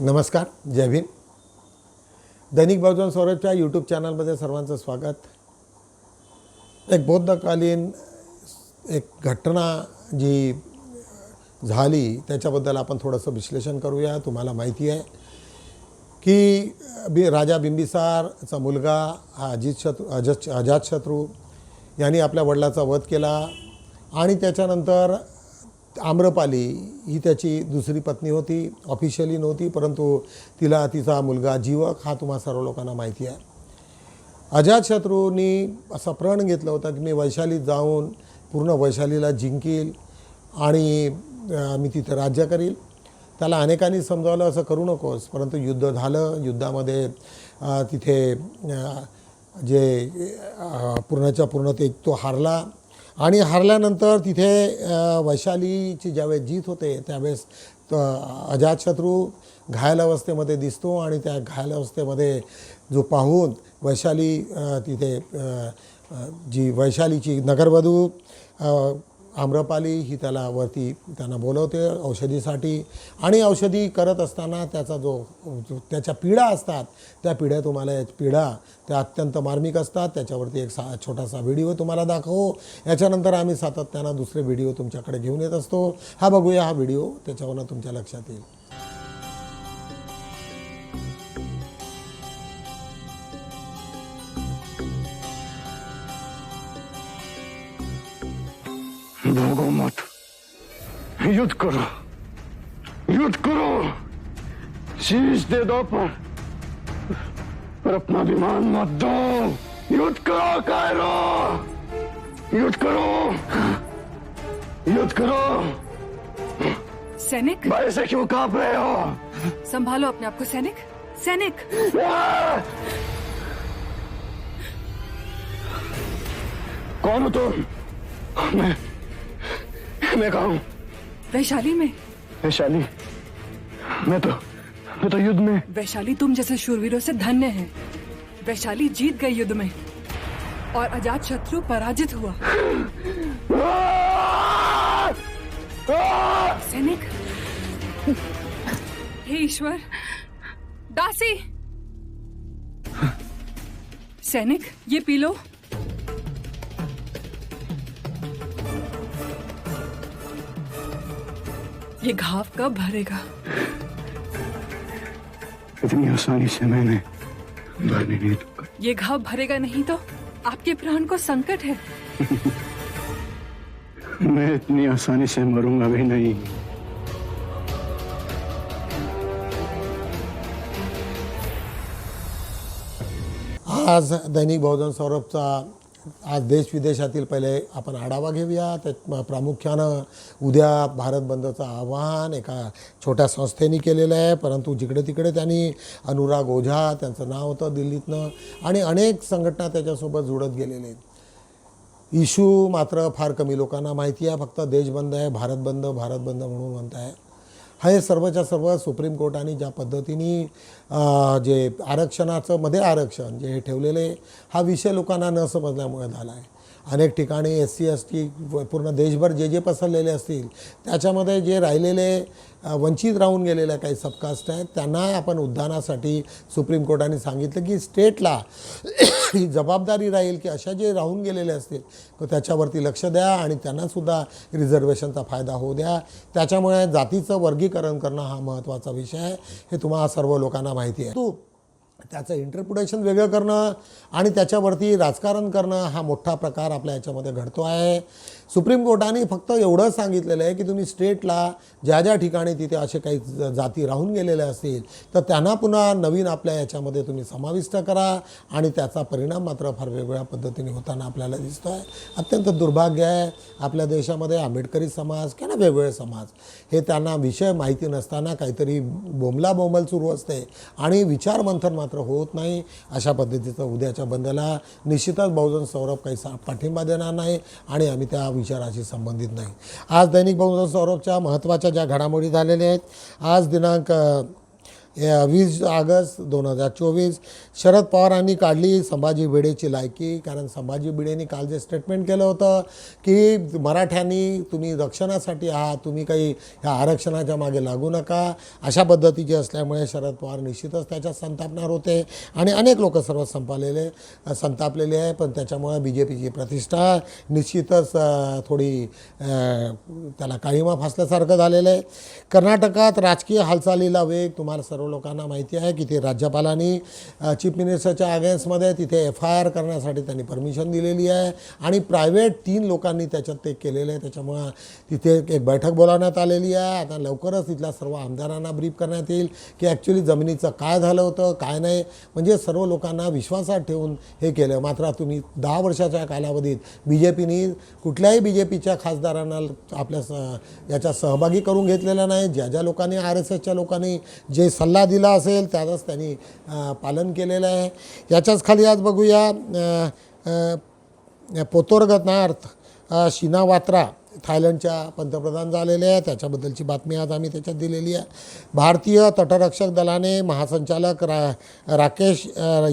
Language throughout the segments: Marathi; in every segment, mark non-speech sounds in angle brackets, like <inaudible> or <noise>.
नमस्कार जय भीम. दैनिक बहुजन स्वराजच्या यूट्यूब चॅनलमध्ये सर्वांचं स्वागत. एक बौद्धकालीन एक घटना जी झाली त्याच्याबद्दल आपण थोडंसं विश्लेषण करूया तुम्हाला माहिती आहे की बी राजा बिंबिसारचा मुलगा हा अजित शत्रू अजत अजातशत्रू यांनी आपल्या वडिलाचा वध केला आणि त्याच्यानंतर आम्रपाली ही त्याची दुसरी पत्नी होती ऑफिशियली नव्हती परंतु तिला तिचा मुलगा जीवक हा तुम्हा सर्व लोकांना माहिती आहे. अजातशत्रूंनी असा प्रण घेतलं होता की मी वैशालीत जाऊन पूर्ण वैशालीला जिंकील आणि मी तिथे राज्य करील. त्याला अनेकांनी समजावलं असं करू नकोस. परंतु युद्ध झालं. युद्धामध्ये तिथे जे पूर्णच्या पूर्ण ते तो हारला. आणि हारल्यानंतर तिथे वैशालीची ज्यावेळेस जीत होते त्यावेळेस त- अजातशत्रू घायल अवस्थेमध्ये दिसतो आणि त्या घायल अवस्थेमध्ये जो पाहून वैशाली तिथे जी वैशालीची नगरवधू आम्रपाली ही त्याला वरती त्यांना बोलवते औषधीसाठी. आणि औषधी करत असताना त्याचा जो त्याच्या पिढा असतात त्या पिढ्या तुम्हाला या पिढा त्या अत्यंत मार्मिक असतात. त्याच्यावरती एक सा छोटासा व्हिडिओ तुम्हाला दाखवू. याच्यानंतर आम्ही सातत्यानं दुसरे व्हिडिओ तुमच्याकडे घेऊन येत असतो. हा बघूया हा व्हिडिओ त्याच्यावरनं तुमच्या लक्षात येईल. भागो मत युद्ध करो युद्ध करो शीश दे दो पर पर अपना विमान मत दो युद्ध करो कायरो युद्ध करो युद्ध करो सैनिक भाई से क्यों काँप रहे हो संभालो अपने आप को सैनिक सैनिक कौन हो तुम मैं मैं कहा हूँ? वैशाली में। वैशाली? मैं तो मैं तो युद्ध में। वैशाली तुम जैसे शूरवीरों से धन्य है। वैशाली जीत गई युद्ध में और अजात शत्रु पराजित हुआ। सैनिक हे ईश्वर दासी। सैनिक ये पी लो। ये घाव कब भरेगा? इतनी आसानी से मैंने भरने नहीं दूँगा ये घाव भरेगा नहीं तो आपके प्राण को संकट है। <laughs> मैं इतनी आसानी से मरूँगा भी नहीं। आज दैनिक बहुजन सौरभचा आज देश विदेशातील पहिले आपण आढावा घेऊया. त्यात प्रामुख्यानं उद्या भारत बंदचं आवाहन एका छोट्या संस्थेने केलेलं आहे. परंतु जिकडे तिकडे त्यांनी अनुराग ओझा त्यांचं नाव होतं दिल्लीतनं आणि अनेक संघटना त्याच्यासोबत जुळत गेलेले आहेत. इशू मात्र फार कमी लोकांना माहिती आहे. फक्त देश बंद आहे भारत बंद भारत बंद म्हणून म्हणत आहे हे सर्वच्या सर्व सुप्रीम कोर्टाने ज्या पद्धतीने जे आरक्षणाचं मध्ये आरक्षण जे हे ठेवलेले हा विषय लोकांना न समजल्यामुळे झाला आहे अनेक ठिकाणी एस सी एस टी पूर्ण देशभर जे जे पसरलेले असतील त्याच्यामध्ये जे राहिलेले वंचित राहून गेलेल्या काही सबकास्ट आहेत त्यांना आपण उद्यानासाठी सुप्रीम कोर्टाने सांगितलं की स्टेटला ही जबाबदारी राहील की अशा जे राहून गेलेले असतील तर त्याच्यावरती लक्ष द्या आणि त्यांनासुद्धा रिझर्वेशनचा फायदा होऊ द्या. त्याच्यामुळे जातीचं वर्गीकरण करणं हा महत्त्वाचा विषय आहे. हे तुम्हाला सर्व लोकांना माहिती आहे. तू त्याचं इंटरप्रिटेशन वेगळं करणं आणि त्याच्यावरती राजकारण करणं हा मोठा प्रकार आपल्या याच्यामध्ये घडतो आहे. सुप्रीम कोर्टाने फक्त एवढं सांगितलेलं आहे की तुम्ही स्टेटला ज्या ज्या ठिकाणी तिथे असे काही जाती राहून गेलेल्या असतील तर त्यांना पुन्हा नवीन आपल्या याच्यामध्ये तुम्ही समाविष्ट करा आणि त्याचा परिणाम मात्र फार वेगवेगळ्या पद्धतीने होताना आपल्याला दिसतो आहे अत्यंत दुर्भाग्य आहे. आपल्या देशामध्ये आंबेडकरी समाज किंवा वेगवेगळे समाज हे त्यांना विषय माहिती नसताना काहीतरी बोमला बोमल सुरू असते आणि विचारमंथन मात्र मात्र होत नाही. अशा पद्धतीचं उद्याच्या बंदला निश्चितच बहुजन सौरभ काही सा पाठिंबा देणार नाही आणि आम्ही त्या विचाराशी संबंधित नाही. आज दैनिक बहुजन सौरभच्या महत्त्वाच्या ज्या घडामोडी झालेल्या आहेत आज दिनांक वीस ऑगस्ट दोन हजार चोवीस. शरद पवारांनी काढली संभाजी भिडेची लायकी कारण संभाजी भिडेनी काल जे स्टेटमेंट केलं होतं की मराठ्यांनी तुम्ही रक्षणासाठी आहात तुम्ही काही ह्या आरक्षणाच्या मागे लागू नका. अशा पद्धतीचे असल्यामुळे शरद पवार निश्चितच त्याच्यात संतापणार होते आणि अनेक लोक सर्व संपालेले संतापलेले आहे. पण त्याच्यामुळे बी जे पीची प्रतिष्ठा निश्चितच थोडी त्याला काळीमा फासल्यासारखं झालेलं आहे. कर्नाटकात राजकीय हालचालीला वेग तुम्हाला सर्व लोकांना माहिती आहे की ते राज्यपालांनी चीफ मिनिस्टरच्या अगेन्स्टमध्ये तिथे एफ आय आर करण्यासाठी त्यांनी परमिशन दिलेली आहे आणि प्रायव्हेट तीन लोकांनी त्याच्यात ते केलेलं आहे. त्याच्यामुळं तिथे एक बैठक बोलावण्यात आलेली आहे. आता लवकरच तिथल्या सर्व आमदारांना ब्रीफ करण्यात येईल की ॲक्च्युली जमिनीचं काय झालं होतं काय नाही. म्हणजे सर्व लोकांना विश्वासात ठेवून हे केलं. मात्र तुम्ही दहा वर्षाच्या कालावधीत बी जे पीनी कुठल्याही बी जे पीच्या खासदारांना आपल्या स याच्यात सहभागी करून घेतलेला नाही. ज्या ज्या लोकांनी आर एस एसच्या लोकांनी जे सल्ला सल्ला दिला असेल त्याचंच त्यांनी पालन केलेलं आहे. याच्याच खाली आज बघूया पोतोरगतनार्थ पोतोरगनार्थ शिनावात्रा थायलंडच्या पंतप्रधान झालेले आहे त्याच्याबद्दलची बातमी आज आम्ही त्याच्यात दिलेली आहे. भारतीय तटरक्षक दलाने महासंचालक रा राकेश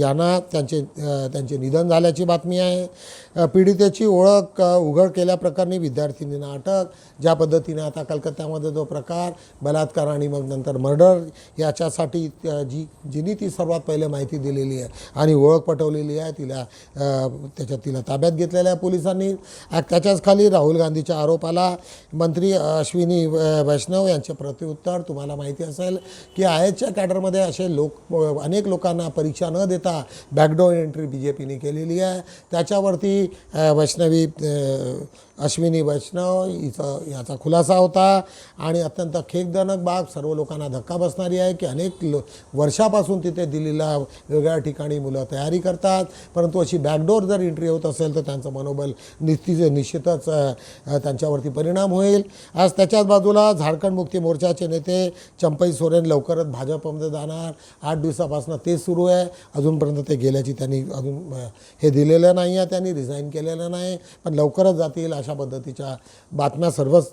यांना त्यांचे त्यांचे निधन झाल्याची बातमी आहे. पीडितेची ओळख उघड केल्याप्रकरणी विद्यार्थिनींना अटक. ज्या पद्धतीने आता कलकत्त्यामध्ये जो प्रकार बलात्कार आणि मग नंतर मर्डर याच्यासाठी जी जिनी ती सर्वात पहिले माहिती दिलेली आहे आणि ओळख पटवलेली आहे तिला त्याच्या त्याच्यात तिला ताब्यात घेतलेल्या आहे पोलिसांनी. त्याच्याच खाली राहुल गांधीच्या आरोपाला मंत्री अश्विनी वैष्णव यांचे प्रत्युत्तर. तुम्हाला माहिती असेल की आय एचच्या कॅडरमध्ये असे लोक अनेक लोकांना परीक्षा न देता बॅकडोर एंट्री बी जे पीने केलेली आहे. त्याच्यावरती वैष्णवी अश्विनी वैष्णव हिचं याचा खुलासा होता आणि अत्यंत खेदजनक बाब सर्व लोकांना धक्का बसणारी आहे की अनेक लो वर्षापासून तिथे दिल्लीला वेगळ्या ठिकाणी मुलं तयारी करतात. परंतु अशी बॅकडोर जर एंट्री होत असेल तर त्यांचं मनोबल निश्चित निश्चितच त्यांच्यावरती परिणाम होईल. आज त्याच्याच बाजूला झारखंड मुक्ती मोर्चाचे नेते चंपई सोरेन लवकरच भाजपमध्ये जाणार. आठ दिवसापासून ते सुरू आहे. अजूनपर्यंत ते गेल्याची त्यांनी अजून हे दिलेलं नाही आहे त्यांनी रिझाईन केलेलं नाही. पण लवकरच जातील अशा पद्धतीच्या बातम्या सर्वच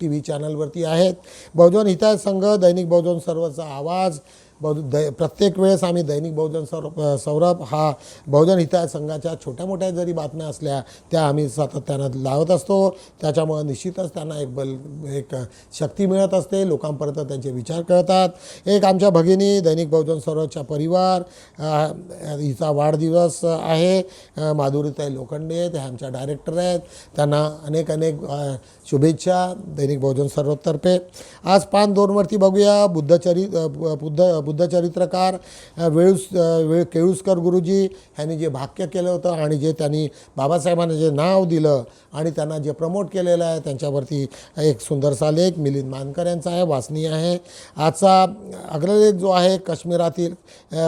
टी व्ही चॅनलवरती आहेत. बहुजन हिताय संघ दैनिक बहुजन सर्वचा आवाज. बहु दै प्रत्येक वेळेस आम्ही दैनिक बहुजन सौर सौरभ हा बहुजन हिताय संघाच्या छोट्या मोठ्या जरी बातम्या असल्या त्या आम्ही सातत्यानं लावत असतो. त्याच्यामुळं निश्चितच त्यांना एक बल एक शक्ती मिळत असते. लोकांपर्यंत त्यांचे विचार कळतात. एक आमच्या भगिनी दैनिक बहुजन सौरभच्या परिवार हिचा वाढदिवस आहे. माधुरीताई लोखंडे ते आमच्या डायरेक्टर आहेत. त्यांना अनेक अनेक शुभेच्छा दैनिक बहुजन सर्वतर्फे आज पान दोनवरती बघूया. बुद्धचरि बु- बुद्ध बुद्धचरित्रकार वेळूस वेळ केळुसकर गुरुजी ह्यांनी जे भाक्य केलं होतं आणि जे त्यांनी बाबासाहेबांना जे नाव दिलं आणि त्यांना जे प्रमोट केलेलं आहे त्यांच्यावरती एक सुंदरसा लेख मिलिंद मानकर यांचा आहे वाचनीय आहे. आजचा अग्रलेख जो आहे काश्मीरातील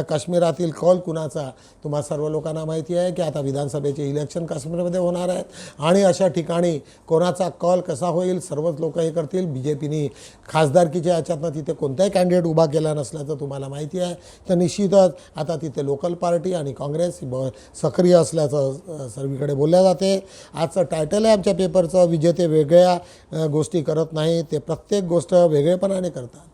काश्मीरातील कौल कुणाचा? तुम्हा सर्व लोकांना माहिती आहे की आता विधानसभेचे इलेक्शन काश्मीरमध्ये होणार आहेत आणि अशा ठिकाणी कोणाचा कॉल कसा होईल सर्वच लोक हे करतील. बी जे पीने खासदारकीच्या याच्यातनं तिथे कोणताही कॅन्डिडेट उभा केला नसल्याचं तुम्हाला माहिती आहे. तर निश्चितच आता तिथे लोकल पार्टी आणि काँग्रेस ब सक्रिय असल्याचं सर्वीकडे बोलल्या जाते. आजचं टायटल आहे आमच्या पेपरचं विजेते वेगळ्या गोष्टी करत नाही ते प्रत्येक गोष्ट वेगळेपणाने करतात.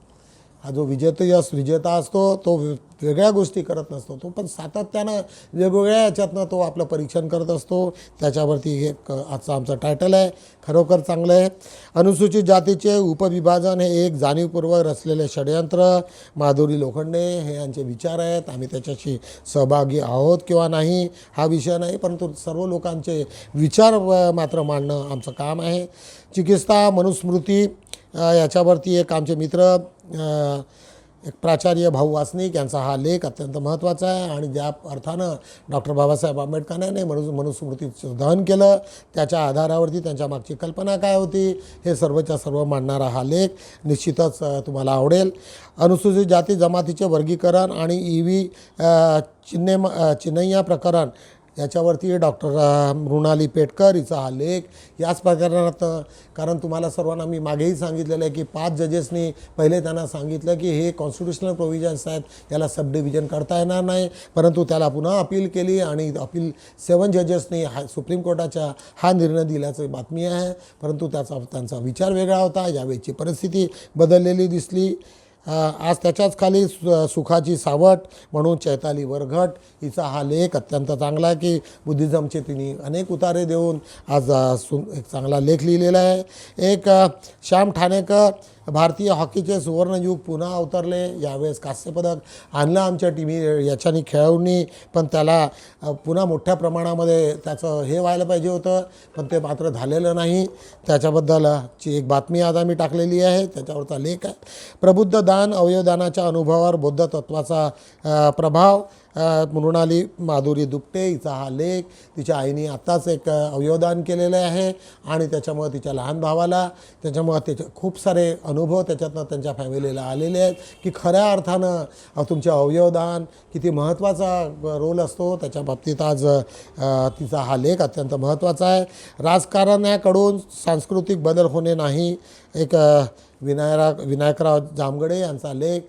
हा जो विजेते विजेता असतो तो वेगळ्या गोष्टी करत नसतो तो पण सातत्यानं वेगवेगळ्या याच्यातनं तो आपलं परीक्षण करत असतो. त्याच्यावरती हे आजचं आमचं टायटल आहे खरोखर चांगलं आहे. अनुसूचित जातीचे उपविभाजन हे एक जाणीवपूर्वक रचलेले षडयंत्र. माधुरी लोखंडे हे यांचे विचार आहेत. आम्ही त्याच्याशी सहभागी आहोत किंवा नाही हा विषय नाही परंतु सर्व लोकांचे विचार मात्र मांडणं आमचं काम आहे. चिकित्सा मनुस्मृती याच्यावरती एक आमचे मित्र एक प्राचार्य भाऊ वासनिक यांचा हा लेख अत्यंत महत्त्वाचा आहे आणि ज्या अर्थानं डॉक्टर बाबासाहेब आंबेडकरांनी मनु मनुस्मृतीचं दहन केलं त्याच्या आधारावरती त्यांच्या मागची कल्पना काय होती हे सर्वच्या सर्व मांडणारा हा लेख निश्चितच तुम्हाला आवडेल. अनुसूचित जाती जमातीचे वर्गीकरण आणि ई व्ही चिन्हे चिन्हय्या प्रकरण याच्यावरती डॉक्टर मृणाली पेटकर हिचा हा लेख याच प्रकरणात कारण तुम्हाला सर्वांना मी मागेही सांगितलेलं आहे की पाच जजेसनी पहिले त्यांना सांगितलं की हे कॉन्स्टिट्युशनल प्रोव्हिजन्स आहेत याला सब डिव्हिजन करता येणार नाही. परंतु त्याला पुन्हा अपील केली आणि अपील सेवन जजेसनी हा सुप्रीम कोर्टाच्या हा निर्णय दिल्याची बातमी आहे. परंतु त्याचा त्यांचा विचार वेगळा होता. यावेळची परिस्थिती बदललेली दिसली. आज त्याच्याच खाली सु सुखाची सावट म्हणून चैताली वरघट. हिचा हा लेख अत्यंत चांगला आहे की बुद्धिझमचे तिने अनेक उतारे देऊन आज सु एक चांगला लेख लिहिलेला आहे. एक श्याम ठाणेकर भारतीय हॉकीचे सुवर्णयुग पुन्हा अवतरले यावेळेस कांस्यपदक आणलं आमच्या टीमी याच्याने खेळाडूंनी पण त्याला पुन्हा मोठ्या प्रमाणामध्ये त्याचं हे व्हायला पाहिजे होतं पण ते मात्र झालेलं नाही. त्याच्याबद्दल ची एक बातमी आज आम्ही टाकलेली आहे त्याच्यावरचा लेख आहे. प्रबुद्ध दान अवयवदानाच्या अनुभवावर बौद्ध तत्वाचा प्रभाव मृणाली माधुरी दुपटे हिचा हा लेख तिच्या आईने आत्ताच एक अवयवदान केलेलं आहे आणि त्याच्यामुळं तिच्या लहान भावाला त्याच्यामुळं त्याचे खूप सारे अनुभव त्याच्यातनं त्यांच्या फॅमिलीला आलेले आहेत की खऱ्या अर्थानं तुमचे अवयवदान किती महत्त्वाचा रोल असतो. त्याच्या बाबतीत आज तिचा हा लेख अत्यंत महत्त्वाचा आहे. राजकारण्याकडून सांस्कृतिक बदल होणे नाही. एक विनायरा विनायकराव जामगडे यांचा लेख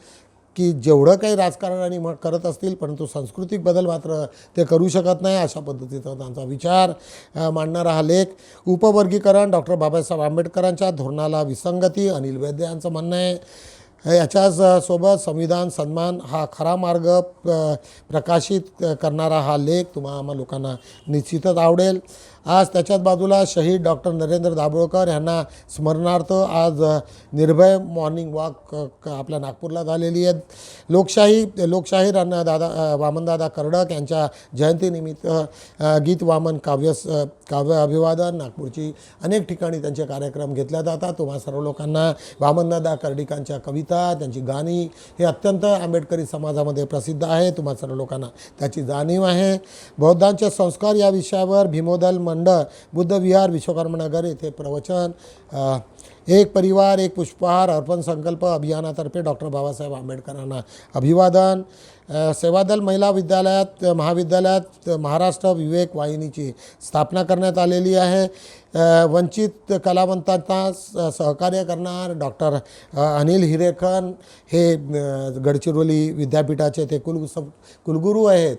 की जेवढं काही राजकारणाने मग करत असतील परंतु सांस्कृतिक बदल मात्र ते करू शकत नाही अशा पद्धतीचा त्यांचा विचार मांडणारा हा लेख. उपवर्गीकरण डॉक्टर बाबासाहेब आंबेडकरांच्या धोरणाला विसंगती अनिल वैद्य यांचं म्हणणं आहे. याच्याच सोबत संविधान सन्मान हा खरा मार्ग प्रकाशित करणारा हा लेख. तुम्हा आम्हा लोकांना निश्चितच आवडेल. आज त्याच्याच बाजूला शहीद डॉक्टर नरेंद्र दाभोळकर यांना स्मरणार्थ आज निर्भय मॉर्निंग वॉक आपल्या नागपूरला झालेली आहे. लोकशाही लोकशाहीर अण्णा दादा वामनदादा कर्डक यांच्या जयंतीनिमित्त गीत वामन काव्य स- काव्य अभिवादन नागपूरची अनेक ठिकाणी त्यांचे कार्यक्रम घेतल्या जातात. तुम्हा सर्व लोकांना वामनदादा कर्डिकांच्या कविता त्यांची गाणी हे अत्यंत आंबेडकरी समाजामध्ये प्रसिद्ध आहे तुम्हा सर्व लोकांना त्याची जाणीव आहे. बौद्धांचे संस्कार या विषयावर भीमोदल मंडळ बुद्धविहार विश्वकर्मनगर येथे प्रवचन एक परिवार एक पुष्पहार अर्पण संकल्प अभियानातर्फे डॉक्टर बाबासाहेब आंबेडकरांना अभिवादन. सेवादल महिला विद्यालयात महाविद्यालयात महाराष्ट्र विवेक वाहिनीची स्थापना करण्यात आलेली आहे. वंचित कलावंतांना स- सहकार्य करणार डॉक्टर अनिल हिरेखन. हे गडचिरोली विद्यापीठाचे ते कुल कुलगुरू आहेत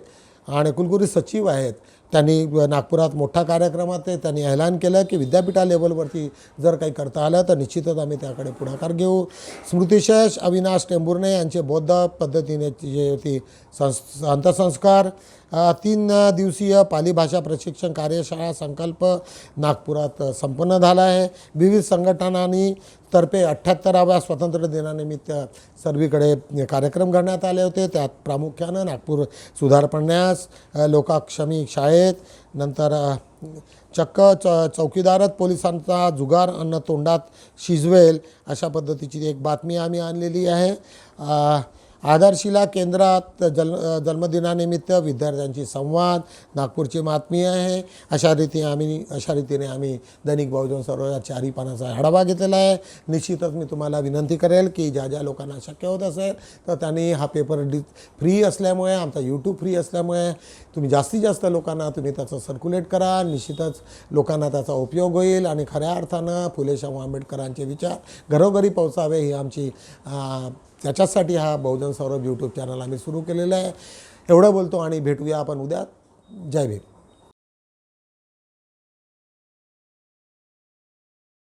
आणि कुलगुरू सचिव आहेत. त्यांनी नागपुरात मोठा कार्यक्रमात ते त्यांनी ऐलान केलं की विद्यापीठा लेवलवरती जर काही करता आलं तर निश्चितच आम्ही त्याकडे पुढाकार घेऊ. स्मृतिशेष अविनाश टेंभुर्णे यांचे बौद्ध पद्धतीने जे होती संस अंतसंस्कार तीन दिवसीय पाली भाषा प्रशिक्षण कार्यशाळा संकल्प नागपुरात संपन्न झाला आहे. विविध संघटनांनी तर्फे अठ्ठ्याहत्तराव्या स्वातंत्र्य दिनानिमित्त सर्वीकडे कार्यक्रम करण्यात आले होते. त्यात प्रामुख्यानं नागपूर सुधार पडण्यास लोकाक्षमी शाळेत नंतर चक्क च चौकीदारच पोलिसांचा जुगार अन्न तोंडात शिजवेल अशा पद्धतीची एक बातमी आम्ही आणलेली आहे. आधारशिला केंद्रात जल जन्मदिनानिमित्त विद्यार्थ्यांशी संवाद नागपूरची बातमी आहे. अशा रीती आम्ही अशा रीतीने आम्ही दैनिक बहुजन सर्व या पानाचा आढावा घेतलेला आहे. निश्चितच मी तुम्हाला विनंती करेल की ज्या ज्या लोकांना शक्य होत असेल तर त्यांनी हा पेपर डि फ्री असल्यामुळे आमचा यूट्यूब फ्री असल्यामुळे तुम्ही जास्तीत जास्त लोकांना तुम्ही त्याचं सर्क्युलेट करा. निश्चितच लोकांना त्याचा उपयोग होईल आणि खऱ्या अर्थानं फुले शाहू आंबेडकरांचे विचार घरोघरी पोहोचावे ही आमची त्याच्यासाठी त्याच्याचसाठी हा बहुजन सौरभ यूट्यूब चॅनल आम्ही सुरू केलेला आहे. एवढं बोलतो आणि भेटूया आपण उद्या. जय भीम.